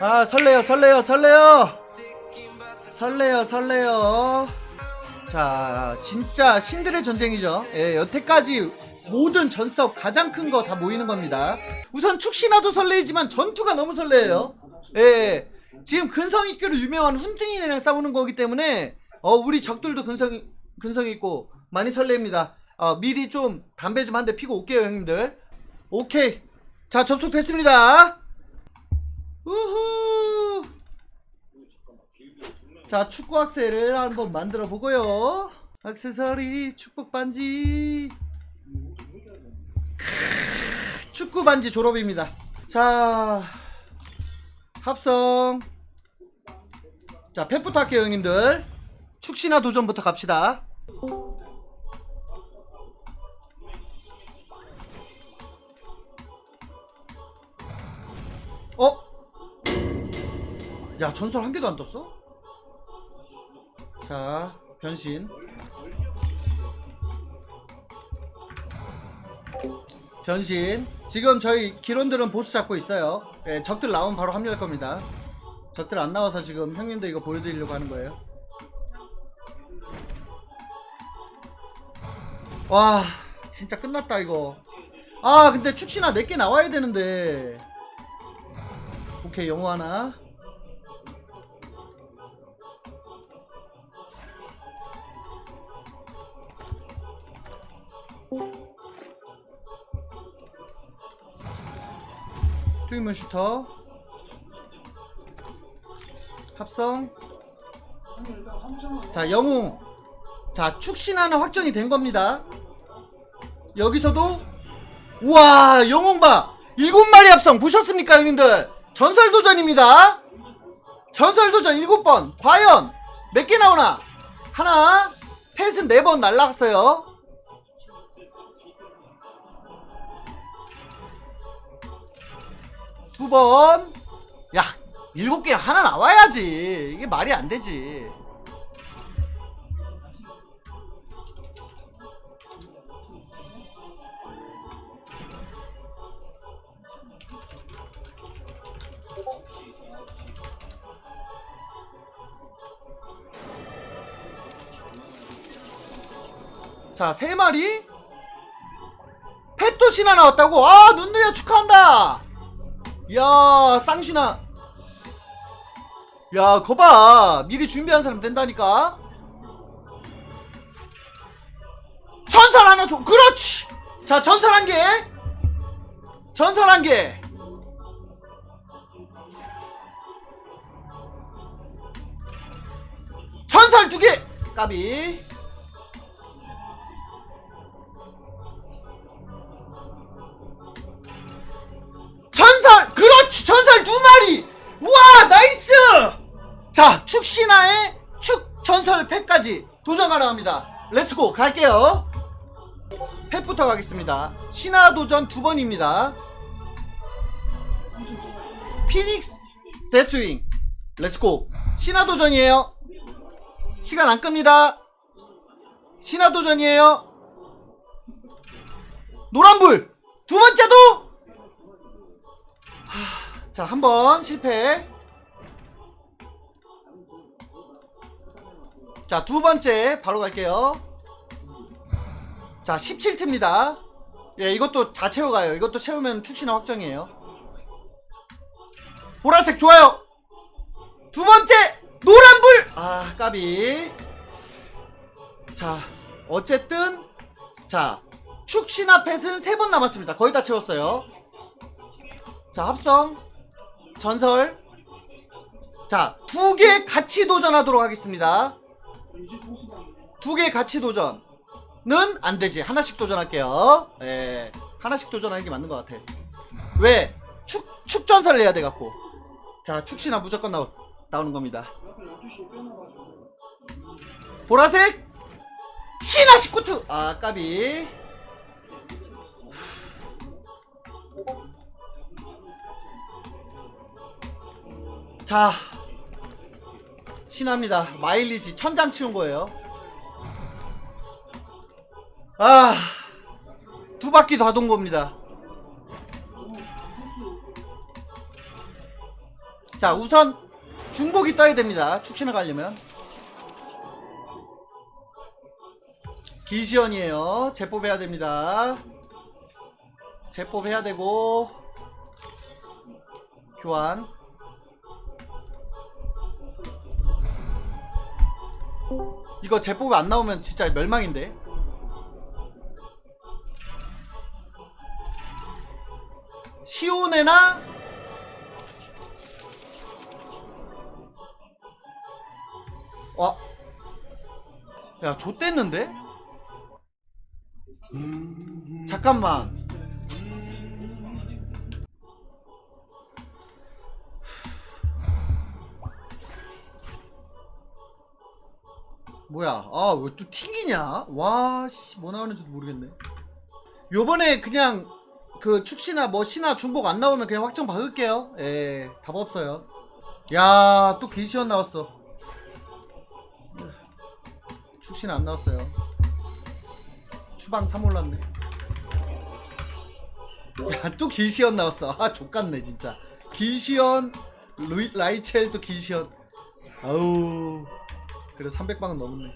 아 설레요 설레요 설레요! 설레요 설레요! 자 진짜 신들의 전쟁이죠. 예 여태까지 모든 전섭 가장 큰 거 다 모이는 겁니다. 우선 축신화도 설레이지만 전투가 너무 설레요. 예 지금 근성 있기로 유명한 훈증이네랑 싸우는 거기 때문에 어 우리 적들도 근성 근성 있고 많이 설렙니다 어 미리 좀 담배 좀 한 대 피고 올게요 형님들 오케이 자 접속됐습니다 우후. 자, 축구 악세를 한번 만들어 보고요. 액세서리 축복 반지. 축구 반지 졸업입니다. 자, 합성. 자, 펫부터 할게요, 형님들. 축신화 도전부터 갑시다. 어? 야 전설 한 개도 안 떴어? 자 변신 변신 지금 저희 기론들은 보스 잡고 있어요 예, 적들 나오면 바로 합류할 겁니다 적들 안 나와서 지금 형님들 이거 보여드리려고 하는 거예요 와 진짜 끝났다 이거. 아 근데 축시나 4개 나와야 되는데. 오케이 영어 하나. 트위문 슈터. 합성. 자 영웅 자 축신하는 확정이 된 겁니다 여기서도 우와 영웅 봐 일곱 마리 합성 보셨습니까 형님들 전설 도전입니다 전설 도전 일곱 번 과연 몇 개 나오나 하나 펫은 네 번 날라갔어요 두 번. 야, 일곱 개 하나 나와야지. 이게 말이 안 되지. 자, 세 마리? 펫도 신화 나왔다고? 아, 눈누야 축하한다! 야 쌍신아. 야 거봐. 미리 준비한 사람 된다니까. 전설 하나 줘. 그렇지. 자 전설 한 개. 전설 한 개. 전설 두 개. 까비 자 축신화의 축 전설 팩까지 도전 가능합니다. 렛츠고 갈게요. 팩부터 가겠습니다. 신화 도전 두 번입니다. 피닉스 데스윙. 렛츠고 신화 도전이에요. 시간 안 끕니다. 신화 도전이에요. 노란불. 두 번째도? 자, 한번 실패. 자, 두 번째 바로 갈게요. 자, 17트입니다. 예, 이것도 다 채워가요. 이것도 채우면 축신화 확정이에요. 보라색 좋아요. 두 번째 노란불. 아, 까비. 자, 어쨌든 자, 축신화 펫은 세 번 남았습니다. 거의 다 채웠어요. 자, 합성. 전설. 자, 두 개 같이 도전하도록 하겠습니다. 두 개 같이 도전은 안 되지. 하나씩 도전할게요. 예. 하나씩 도전하는 게 맞는 것 같아. 왜? 축, 축전설을 해야 돼갖고. 자, 축신화 무조건 나오, 나오는 겁니다. 보라색! 신화 19투! 아, 까비. 자 신합니다 마일리지 천장 치운 거예요 아, 두 바퀴 다 돈 겁니다. 자, 우선 중복이 떠야 됩니다. 축신을 가려면. 기시연이에요. 제법해야 됩니다. 제법해야 되고 교환. 이거 제법이 안 나오면 진짜 멸망인데. 시오네나 와. 야, 좆됐는데? 잠깐만. 뭐야? 아, 왜 또 튕기냐? 와, 씨, 뭐 나오는지도 모르겠네. 요번에 그냥 그 축시나 뭐 시나 중복 안 나오면 그냥 확정 박을게요. 예, 답 없어요. 야, 또 기시연 나왔어. 축시는 안 나왔어요. 추방 3 올랐네. 야, 또 기시연 나왔어. 아, 족같네, 진짜. 기시연, 루이, 라이첼 또 기시연. 아우. 그래서 300방은 넘었네.